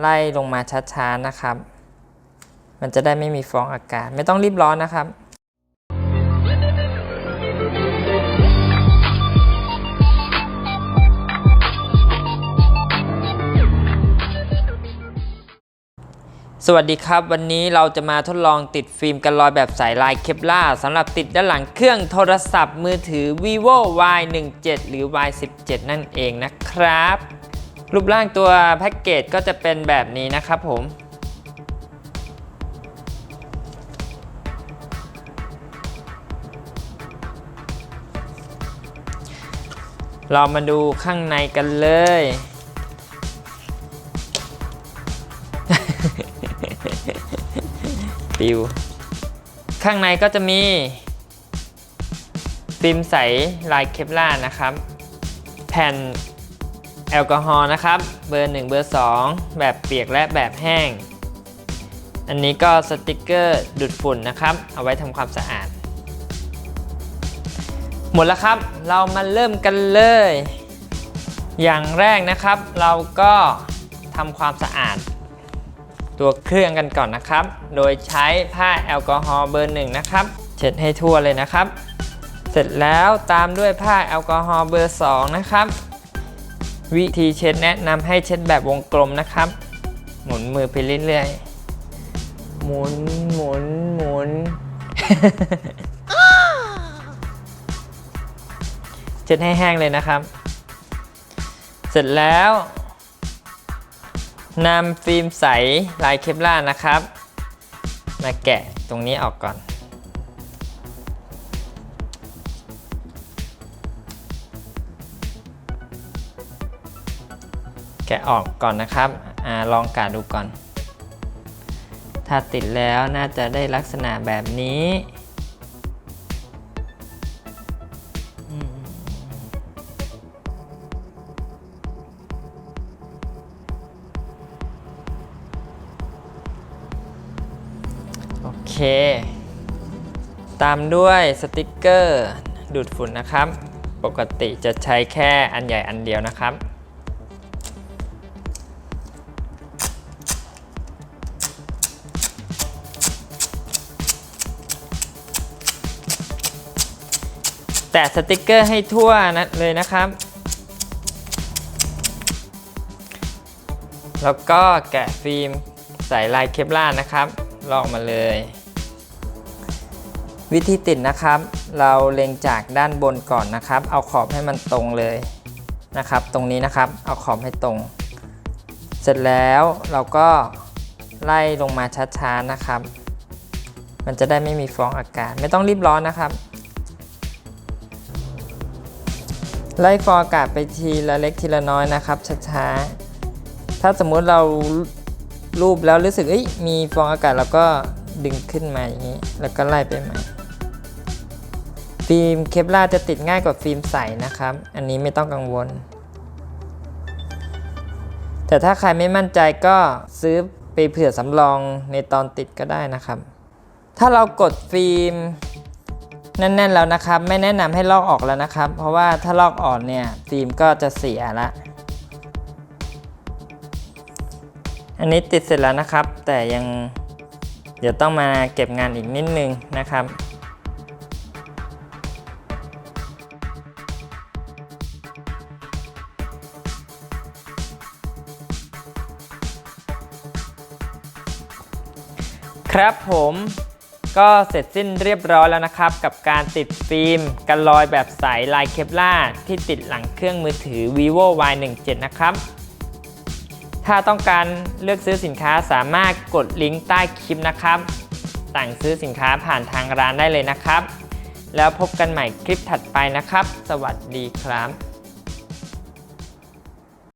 ไล่ลงมาช้าๆนะครับ มันจะได้ไม่มีฟองอากาศ ไม่ต้องรีบร้อนนะครับสวัสดีครับ วันนี้เราจะมาทดลองติดฟิล์มกันรอยแบบสายลายเคปล่าสำหรับติดด้านหลังเครื่องโทรศัพท์มือถือ vivo y17 หรือ y17 นั่นเองนะครับ รูปร่างตัวแพ็กเกจก็จะเป็นแบบนี้นะครับผม เรามาดูข้างในกันเลย ปิว ข้างในก็จะมีฟิล์มใสลายเคปล่านะครับ แผ่น แอลกอฮอล์นะครับ เบอร์ 1 เบอร์ 2 แบบเปียกและแบบแห้ง อันนี้ก็สติกเกอร์ดูดฝุ่นนะครับ เอาไว้ทำความสะอาด หมดแล้วครับ เรามาเริ่มกันเลย อย่างแรกนะครับ เราก็ทำความสะอาด ตัวเครื่องกันก่อนนะครับ โดยใช้ผ้าแอลกอฮอล์เบอร์หนึ่งนะครับ เช็ดให้ทั่วเลยนะครับ เสร็จแล้วตามด้วยผ้าแอลกอฮอล์เบอร์ 2 นะครับ วิธีเช็ดแนะนำให้เช็ดแบบวงกลมนะครับ หมุนมือไปเรื่อยๆ หมุนหมุนหมุนเช็ดให้แห้งเลยนะครับ เสร็จแล้วนำฟิล์มใสลายเคปล่านะครับ มาแกะตรงนี้ออกก่อน แกะออกก่อนนะครับอลองกาดูก่อน ถ้าติดแล้วน่าจะได้ลักษณะแบบนี้โอเค ตามด้วยสติกเกอร์ดูดฝุ่นนะครับ ปกติจะใช้แค่อันใหญ่อันเดียวนะครับ แตะสติกเกอร์ให้ทั่วนะเลยนะครับ แล้วก็แกะฟิล์มใส่ลายเคปล่านะครับ ลอกมาเลย วิธีติดนะครับ เราเล็งจากด้านบนก่อนนะครับ เอาขอบให้มันตรงเลยนะครับ ตรงนี้นะครับเอาขอบให้ตรง เสร็จแล้วเราก็ไล่ลงมาช้าๆนะครับ มันจะได้ไม่มีฟองอากาศไม่ต้องรีบร้อนนะครับ ไล่ฟองอากาศไปทีละเล็กทีละน้อยนะครับช้าๆ ถ้าสมมุติเรารูปแล้วรู้สึกมีฟองอากาศเราก็ดึงขึ้นมาอย่างนี้ แล้วก็ไล่ไปใหม่ฟิล์มเคปลาจะติดง่ายกว่าฟิล์มใสนะครับ อันนี้ไม่ต้องกังวล แต่ถ้าใครไม่มั่นใจก็ซื้อไปเผื่อสำรองในตอนติดก็ได้นะครับ ถ้าเรากดฟิล์ม แน่นๆแล้วนะครับ ไม่แนะนำให้ลอกออกแล้วนะครับ เพราะว่าถ้าลอกออกเนี่ยฟิล์มก็จะเสียละอันนี้ติดเสร็จแล้วนะครับ แต่ยังเดี๋ยวต้องมาเก็บงานอีกนิดนึงนะครับครับผม ก็เสร็จสิ้นเรียบร้อยแล้วนะครับ กับการติดฟิล์มกันรอยแบบใสลายเคปล่าที่ติดหลังเครื่องมือถือ vivo y17 นะครับ ถ้าต้องการเลือกซื้อสินค้าสามารถกดลิงก์ใต้คลิปนะครับ สั่งซื้อสินค้าผ่านทางร้านได้เลยนะครับ แล้วพบกันใหม่คลิปถัดไปนะครับ สวัสดีครับ